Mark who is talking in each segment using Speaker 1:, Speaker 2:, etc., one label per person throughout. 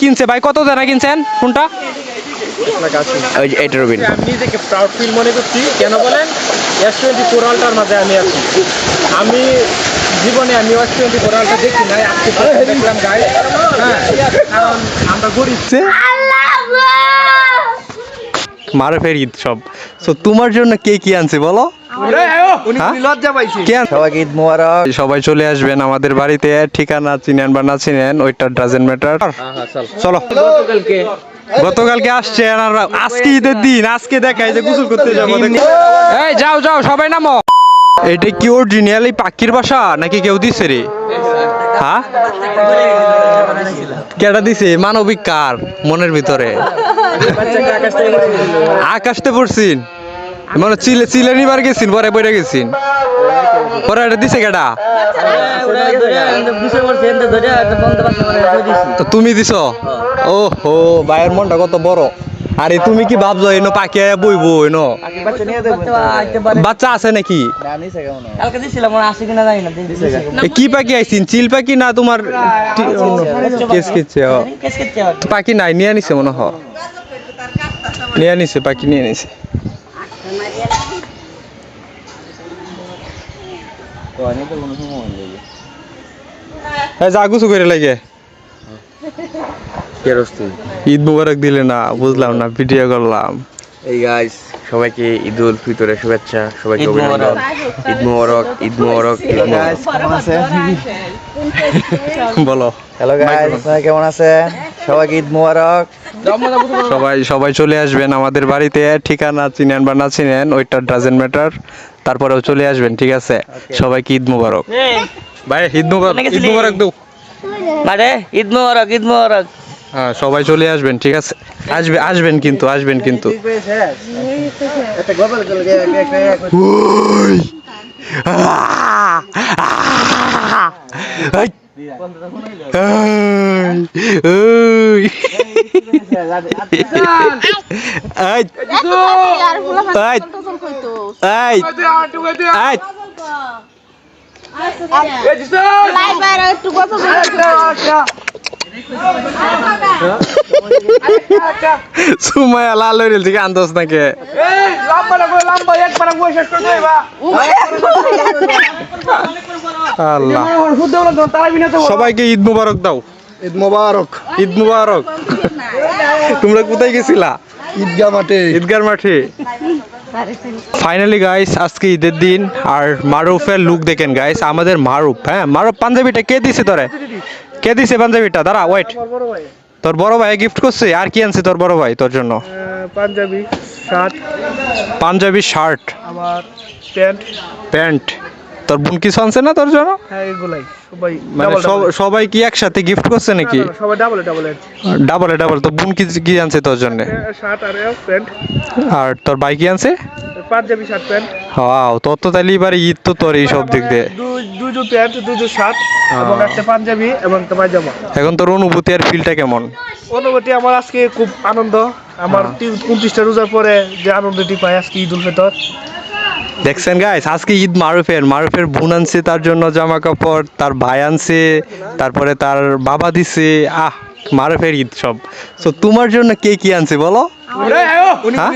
Speaker 1: কিনছে ভাই? কত জানা কিনছেন? কোনটা? ওই এটা রবিন।
Speaker 2: আমি নিজেকে প্রাউড ফিল মনে করছি। কেন বলেন? এস টোয়েন্টি ফোর আলটার মাঝে আমি আছি। আমি জীবনে আমি ওয়াস টোয়েন্টি ফোর আলটা দেখি নাই। আজকে দেখলাম গাই হ্যাঁ কারণ আমরা গরিব।
Speaker 1: মারফের ঈদ সব। তো তোমার জন্য কে কি আনছে বলো?
Speaker 2: উনি
Speaker 1: হ্যাঁ?
Speaker 2: লজ্জা পাইছি?
Speaker 1: কে আনছে?
Speaker 3: সবাইকে ঈদ মোবারক।
Speaker 1: সবাই চলে আসবেন আমাদের বাড়িতে। ঠিকানা চিনেন বা না চিনেন ওইটা ডাজেন্ট ম্যাটার চলো। গতকালকে। আসছেন আর আজকে ঈদের দিন আজকে দেখাই যে গোসল করতে যাব এই যাও যাও সবাই নামো। এটা কি অরিজিনাল এই পাখির বাসা নাকি কেউ দিছে রে? হ্যাঁ? কেটা দিছে? মানবিক কার মনের ভিতরে? আকাশতে পড়ছিন। মানে চিলে চিলে নিবার গেছিন, পরে বইরে গেছিন। পরে এটা দিছে কেটা তুমি দিছ? ও হো ভাইয়ের মনটা কত বড়। আরে তুমি কি ভাবছ এনো পাখি আয়া বইবো এনো বাচ্চা আছে নাকি?
Speaker 3: কালকে দিছিলাম মনে আসে কিনা জানি না
Speaker 1: এ কি পাখি আইছিন চিল পাখি না তোমার কেস পাখি নাই নিয়ে নিছে মনে হয়। নিয়ে নিছে পাখি নিয়ে নিছে গুছু করে লাগে। ঈদ মুবারক দিলে না বুঝলাম না ভিডিও করলাম।
Speaker 4: এই গাইস সবাইকে ঈদ উল ফিতরের শুভেচ্ছা সবাইকে অভিনন্দন। ঈদ মোবারক ঈদ মোবারক ঈদ মোবারক।
Speaker 3: কেমন আছেন?
Speaker 1: বলো
Speaker 3: হ্যালো গাইস আপনারা কেমন আছেন? সবাইকে ঈদ মোবারক।
Speaker 1: সবাই সবাই চলে আসবেন আমাদের বাড়িতে ঠিকানা চিনেন বা না চিনেন ওইটা ডাজেন্ট ম্যাটার তারপরেও চলে আসবেন ঠিক আছে? সবাইকে ঈদ মুবারক। ভাই ঈদ মুবারক ঈদ মুবারক দেও
Speaker 3: মানে ঈদ মোবারক ঈদ মোবারক।
Speaker 1: হ্যাঁ সবাই চলে আসবেন ঠিক আছে? আসবে আসবেন কিন্তু আসবেন কিন্তু। ওই! সুমায়া লাল থেকে নাকি? সবাইকে ঈদ মুবারক দাও।
Speaker 2: ঈদ মুবারক।
Speaker 1: ঈদ মুবারক। তোমরা কোথায় গেছিলা?
Speaker 2: ঈদগাহ মাঠে।
Speaker 1: ঈদগার মাঠে। ফাইনালি গাইস আজকে ঈদের দিন। আর মারুফের লুক দেখেন গাইস আমাদের মারুফ। হ্যাঁ মারুফ পাঞ্জাবিটা কে দিছে তোরে? কে দিছে পাঞ্জাবিটা? দাঁড়া ওয়েট
Speaker 2: বড় ভাই।
Speaker 1: তোর বড় ভাই গিফট করছে? আর কি আনছে তোর বড় ভাই তোর জন্য?
Speaker 2: পাঞ্জাবি শার্ট
Speaker 1: পাঞ্জাবি শার্ট
Speaker 2: আমার প্যান্ট
Speaker 1: প্যান্ট তোর বোন কিছু আনছে না তোর জন্য?
Speaker 2: হ্যাঁ এগুলাই। সবাই
Speaker 1: মানে। সবাই কি একসাথে গিফট করছে নাকি?
Speaker 2: সবাই ডাবল ডাবল
Speaker 1: ডাবল ডাবল তো বোন কি কি আনছে তোর জন্য?
Speaker 2: শার্ট আর প্যান্ট
Speaker 1: আর তোর ভাই কি আনছে?
Speaker 2: পাঞ্জাবি শার্ট প্যান্ট
Speaker 1: ওয়াও তোর তো তাহলে এবারে ঈদ তো তোর এই সব দিক দিয়ে।
Speaker 2: প্যান্ট দুটো শার্ট এবং একটা পাঞ্জাবি এবং একটা পায়জামা।
Speaker 1: এখন তোর অনুভূতি আর ফিলটা কেমন?
Speaker 2: অনুভূতি আমার আজকে খুব আনন্দ। আমার উনত্রিশটা রোজার পরে যে আনন্দটি পাই আজকে ঈদ উল ফিতর।
Speaker 1: দেখছেন গাইস আজকে ঈদ মারুফের। মারুফের বোন আনছে তার জন্য জামা কাপড় তার ভাই আনছে তারপরে তার বাবা দিছে। আহ মারুফের ঈদ সব। তো তোমার জন্য কে কি আনছে বলো? হ্যাঁ?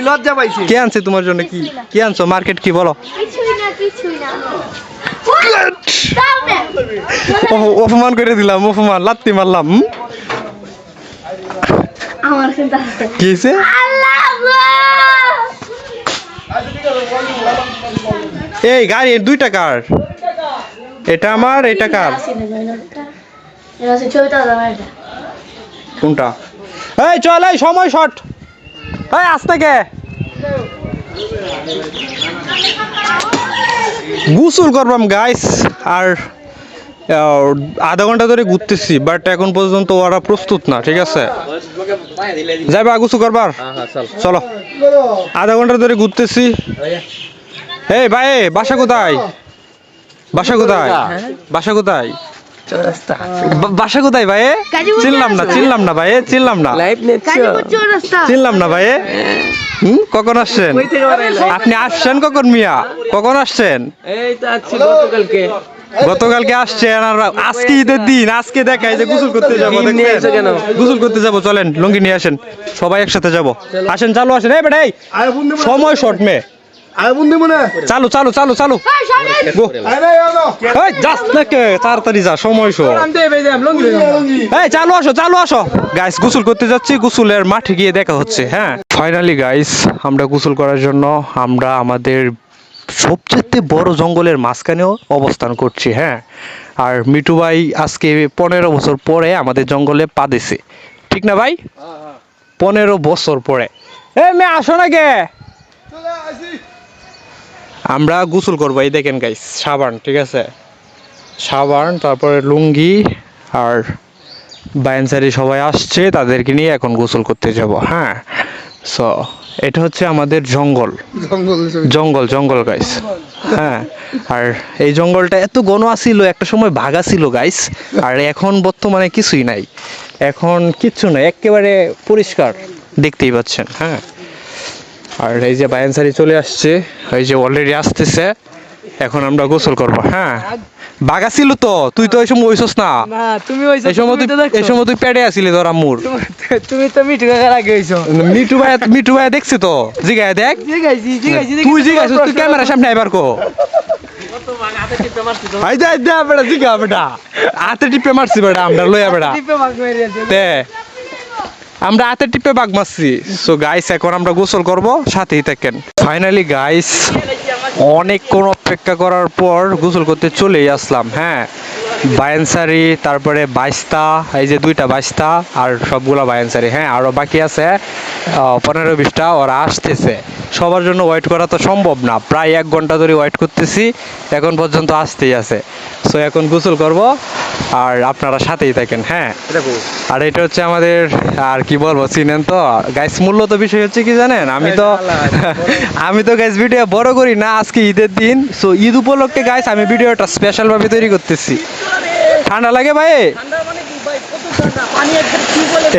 Speaker 1: কে আনছে তোমার জন্য কি? কি আনছো? মার্কেট কি বলো?
Speaker 5: কিছুই না কিছুই না। দাও না
Speaker 1: অপ- অপমান করে দিলাম অপমান লাত্তি মারলাম কি
Speaker 5: আল্লাহ
Speaker 1: এই গাড়ি দুইটা কার? এটা আমার, এটা কার? কোনটা? এই চল, এই সময় শর্ট। এই আসতে থেকে। গুসুল করবাম গাইস আর আধা ঘণ্টা ধরে ঘুরতেছি বাট এখন পর্যন্ত ওরা প্রস্তুত না ঠিক আছে? যাইবা গোসল করবার? চলো। আধা ঘণ্টা ধরে ঘুরতেছি। এই ভাই বাসা কোথায়? বাসা কোথায়? বাসা কোথায়? বাসা কোথায় ভাই চিনলাম না। চিনলাম না ভাই চিনলাম না। চিনলাম না ভাই হুম কখন আসছেন? আপনি আসছেন কখন মিয়া? কখন আসছেন?
Speaker 3: এই তো আছি গতকালকে।
Speaker 1: গতকালকে আসছে আর আজকে ঈদের দিন আজকে দেখাই যে গোসল করতে যাব দেখছেন? গোসল করতে যাব চলেন লুঙ্গি নিয়ে আসেন সবাই একসাথে যাব। আসেন চালু আসেন এই বেটাই সময় শর্ট মে চালু চালু চালু চালু। গো। এই যাস না কে তাড়াতাড়ি যা সময়
Speaker 2: এই
Speaker 1: চালু আসো চালু আসো। গাইস গোসল করতে যাচ্ছি গোসলের মাঠে গিয়ে দেখা হচ্ছে হ্যাঁ। ফাইনালি গাইস আমরা গোসল করার জন্য আমরা আমাদের সবচেয়ে বড় জঙ্গলের মাঝখানেও অবস্থান করছি হ্যাঁ। আর মিটু ভাই আজকে পনেরো বছর পরে আমাদের জঙ্গলে পা দিছে। ঠিক না ভাই? পনেরো বছর পরে। এ মে আসো না কে আমরা গোসল করব, এই দেখেন গাইস সাবান, ঠিক আছে? সাবান, তারপরে লুঙ্গি আর বায়ানসারি সবাই আসছে, তাদেরকে নিয়ে এখন গোসল করতে যাব হ্যাঁ। সো এটা হচ্ছে আমাদের জঙ্গল। জঙ্গল জঙ্গল গাইস হ্যাঁ আর এই জঙ্গলটা এত ঘন আছিল একটা সময় ভাগা ছিল গাইস আর এখন বর্তমানে কিছুই নাই। এখন কিচ্ছু নাই একেবারে পরিষ্কার দেখতেই পাচ্ছেন হ্যাঁ। আর এই যে বায়ানসারি চলে আসছে এই যে অলরেডি আসতেছে এখন আমরা গোসল করব হ্যাঁ। বাগা ছিল তো তুই তো এই সময় হইছস না।
Speaker 2: না তুমি ওই
Speaker 1: এই সময় তুই এই সময় তুই পেটে আসিলি তোর আম্মুর।
Speaker 2: তুমি তো মিঠু কাকার আগে হইছো।
Speaker 1: মিটু ভাই মিটু ভাই দেখছি তো? জিগায় দেখ।
Speaker 2: জিগাইছি জিগাইছি
Speaker 1: তুই জিগাইছিস তুই ক্যামেরার সামনে আইবার কো হাইদা দে বেটা জিগা বেটা। হাতে টিপে মারছি বেটা আমরা লইয়া বেটা।
Speaker 2: টিপে মারছি মেরে
Speaker 1: তে আমরা হাতে টিপে বাগ মারছি। সো গাইস এখন আমরা গোসল করব, সাথেই থাকেন। ফাইনালি গাইস অনেকক্ষণ অপেক্ষা করার পর গোসল করতে চলেই আসলাম হ্যাঁ। বায়ানসারি, তারপরে বাইশটা এই যে দুইটা বাইস্তা আর সবগুলা বায়ানসারি হ্যাঁ। আরও বাকি আছে পনেরো বিশটা ওরা আসতেছে। সবার জন্য ওয়েট করা তো সম্ভব না, প্রায় এক ঘণ্টা ধরে ওয়েট করতেছি, এখন পর্যন্ত আসতেই আছে। সো এখন গোসল করব আর আপনারা সাথেই থাকেন হ্যাঁ? আর এটা হচ্ছে আমাদের আর কি বলব চিনেন তো? গাইস মূল্য তো বিষয় হচ্ছে কি জানেন? আমি তো আমি তো গাইস ভিডিও বড় করি না আজকে ঈদের দিন। সো ঈদ উপলক্ষে গাইস আমি ভিডিওটা স্পেশাল ভাবে তৈরি করতেছি। ঠান্ডা লাগে ভাই?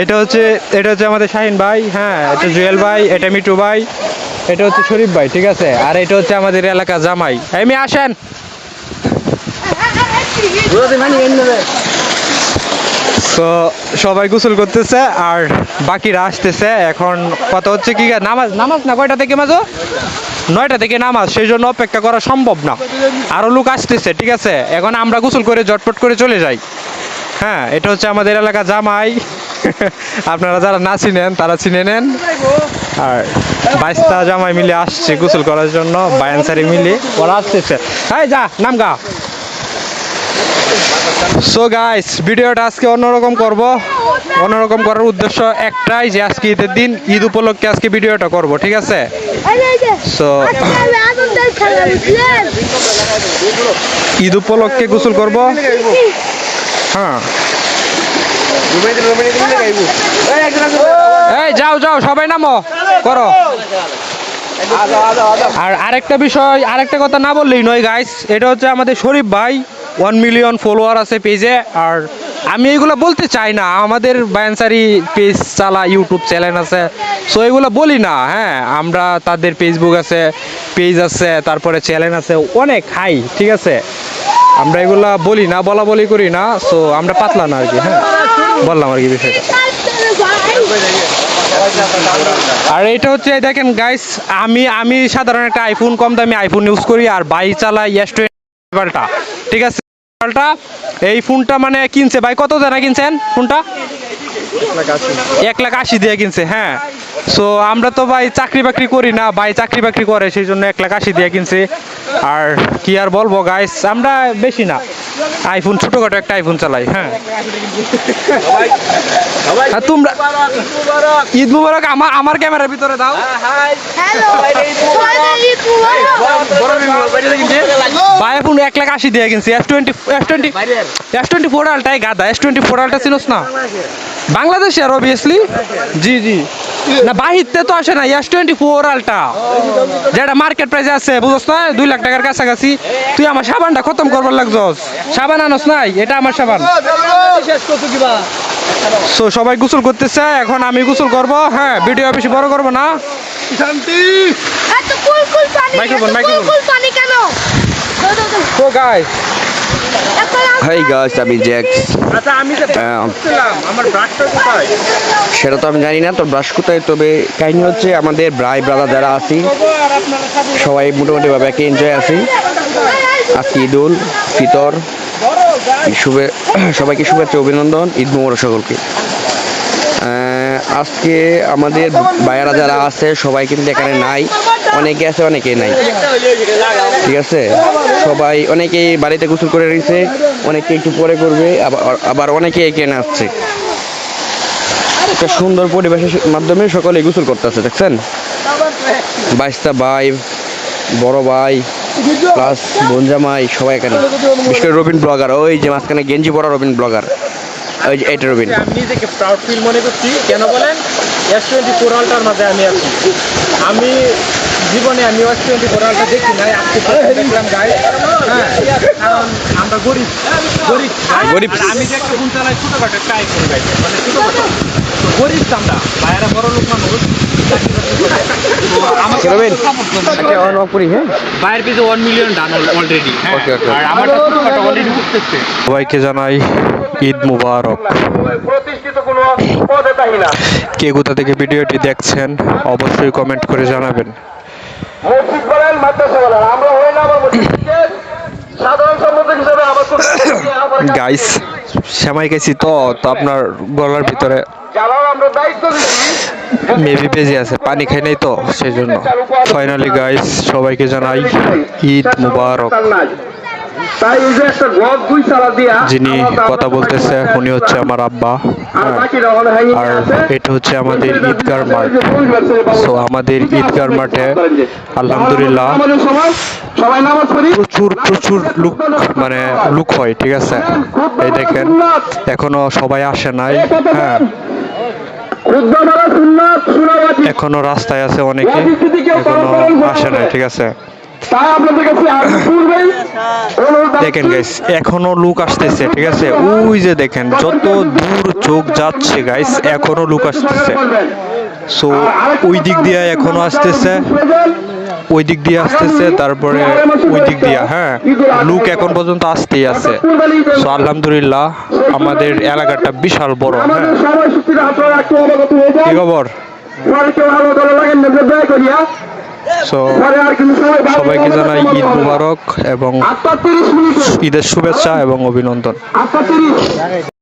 Speaker 1: এটা হচ্ছে এটা হচ্ছে আমাদের শাহিন ভাই হ্যাঁ এটা জুয়েল ভাই এটা মিটু ভাই এটা হচ্ছে শরীফ ভাই ঠিক আছে? আর এটা হচ্ছে আমাদের এলাকা জামাই। এমনি আসেন। তো সবাই গোসল করতেছে আর বাকিরা আসতেছে। এখন কথা হচ্ছে কি, নামাজ নামাজ না কয়টা থেকে মাঝো নয়টা থেকে নামাজ সেই জন্য অপেক্ষা করা সম্ভব না। আরও লোক আসতেছে, ঠিক আছে? এখন আমরা গোসল করে জটপট করে চলে যাই। হ্যাঁ এটা হচ্ছে আমাদের এলাকা জামাই। আপনারা যারা না চিনেন, তারা চিনে নেন। আর বাইশটা জামাই মিলে আসছে গোসল করার জন্য, বায়ানসারি মিলে। ওরা আসতেছে। হ্যাঁ যা নাম গা সো গাইস ভিডিওটা আজকে অন্যরকম করব। অন্যরকম করার উদ্দেশ্য একটাই যে আজকে ঈদের দিন, ঈদ উপলক্ষে আজকে ভিডিওটা করব, ঠিক আছে? সো ঈদ উপলক্ষে গোসল করব। হ্যাঁ। এই, যাও যাও, সবাই নামো, করো। আর আরেকটা বিষয়, আরেকটা কথা না বললেই নয় গাইস এটা হচ্ছে আমাদের শরীফ ভাই। ওয়ান মিলিয়ন ফলোয়ার আছে পেজে, আর আমি এগুলো বলতে চাই না। আমাদের বায়ানসারি পেজ চালা, ইউটিউব চ্যানেল আছে, সো এগুলো বলি না হ্যাঁ? আমরা তাদের ফেসবুক আছে, পেজ আছে, তারপরে চ্যানেল আছে, অনেক হাই, ঠিক আছে? আমরা এগুলা বলি না, বলা বলি করি না, সো আমরা পাতলা না আর কি হ্যাঁ? বললাম আর কি বিষয়টা। আর এটা হচ্ছে দেখেন গাইস আমি আমি সাধারণ একটা আইফোন কম দামি আইফোন ইউজ করি, আর বাই চালাই টোয়েন্টি ঠিক আছে? মোবাইলটা এই ফোনটা মানে কিনছে ভাই, কত জানা কিনছেন ফোনটা? এক লাখ আশি দিয়ে কিনছে হ্যাঁ। সো আমরা তো ভাই চাকরি বাকরি করি না, ভাই চাকরি বাকরি করে, সেই জন্য এক লাখ আশি দিয়ে কিনছে। আর কি আর বলব গাইস আমরা বেশি না। আইফোন ছোটখাটো একটা আইফোন চালাই হ্যাঁ। আর তোমরা ঈদ মুবারক আমার আমার ক্যামেরার ভিতরে দাও। ভাই ফোন এক লাখ আশি দিয়ে কিনছি। S twenty S twenty S twenty four আলটাই গাদা। এস টোয়েন্টি ফোর আলটা চিনোস না? বাংলাদেশে আর অবভিয়াসলি জি জি। না বাহিরতে তো আসে না এস টোয়েন্টি ফোর আলটা। যেটা মার্কেট প্রাইসে আছে বুঝছ না? দুই লাখ টাকার কাছাকাছি। তুই আমার সাবানটা খতম করবার লাগছস। সাবান আনস নাই এটা আমার সাবান। সো সবাই গোসল করতেছে এখন আমি গোসল করব হ্যাঁ ভিডিও বেশি বড় করব না। Microphone, microphone.
Speaker 5: পানি কেন?
Speaker 1: তো গাই
Speaker 4: হাই গাছ আমি জ্যাক্স
Speaker 2: আচ্ছা কোথায়?
Speaker 4: সেটা তো আমি জানি না তোর ব্রাশ কোথায়? তবে কাহিনী হচ্ছে আমাদের ভাই ব্রাদার যারা আছি সবাই মোটামুটিভাবে একে এনজয় আছি। আজকে ঈদ উল ফিতর শুভে সবাইকে শুভেচ্ছা অভিনন্দন ঈদ মোবারক সকলকে। আজকে আমাদের ভাইয়ারা যারা আছে সবাই কিন্তু এখানে নাই। অনেকে আছে অনেকে নাই। ঠিক আছে? সবাই অনেকেই বাড়িতে গোসল করে রয়েছে অনেকে একটু পরে করবে, আবার অনেকে এখানে আসছে। একটা সুন্দর পরিবেশের মাধ্যমে সকলে গোসল করতেছে, দেখছেন? বাইশটা ভাই, বড় ভাই প্লাস বনজামাই সবাই এখানে। বিশেষ করে রবিন ব্লগার ওই যে মাঝখানে গেঞ্জি পরা রবিন ব্লগার ওই যে এটা রবিন।
Speaker 2: আমি নিজেকে প্রাউড ফিল মনে করছি। কেন বলেন? এস টোয়েন্টি ফোর আলটার মাঝে আমি আছি। আমি জীবনে আমি এস টোয়েন্টি ফোর আলটা দেখি নাই আজকে দেখলাম গাই হ্যাঁ কারণ আমরা গরিব গরিব। guys।
Speaker 4: গরিব।
Speaker 2: আমি যে একটা ফোন চালাই ছোটখাটো ট্রাই করি ভাই মানে ছোটখাটো। গরিব আমরা ভাইয়েরা বড় লোক মানুষ। করি
Speaker 4: হ্যাঁ?
Speaker 2: অলরেডি
Speaker 1: সবাইকে জানাই। ঈদ মুবারক। কে কোথা থেকে ভিডিওটি দেখছেন অবশ্যই কমেন্ট করে জানাবেন।
Speaker 6: মসজিদ বলেন মাদ্রাসা বলেন আমরা হই না আমার সাধারণ সম্পাদক হিসেবে আমার
Speaker 1: গাইস শ্যামাই গেছি তো তো আপনার গলার ভিতরে মেবি বেজে আছে পানি খাই নাই তো সেই জন্য। ফাইনালি গাইস সবাইকে জানাই ঈদ মুবারক। যিনি কথা বলতেছে উনি হচ্ছে আমার আব্বা।
Speaker 6: আর।
Speaker 1: এটা হচ্ছে আমাদের ঈদগার মাঠ। সো আমাদের ঈদগার মাঠে আলহামদুলিল্লাহ প্রচুর প্রচুর লুক মানে লুক হয় ঠিক আছে? এই দেখেন এখনও সবাই আসে নাই হ্যাঁ। এখনও রাস্তায় আছে অনেকে এখনও আসে নাই ঠিক আছে? দেখেন গাইস এখনও লুক আসতেছে ঠিক আছে? ওই যে দেখেন যত দূর চোখ যাচ্ছে গাইস এখনও লুক আসতেছে। সো ওই দিক দিয়ে এখনও আসতেছে। ওই দিক দিয়ে আসতেছে তারপরে ওই দিক দিয়ে হ্যাঁ লুক এখন পর্যন্ত আসতেই আছে। সো আলহামদুলিল্লাহ আমাদের এলাকাটা বিশাল বড় হ্যাঁ। কি খবর? সো সবাইকে জানাই ঈদ মুবারক এবং ঈদের শুভেচ্ছা এবং অভিনন্দন।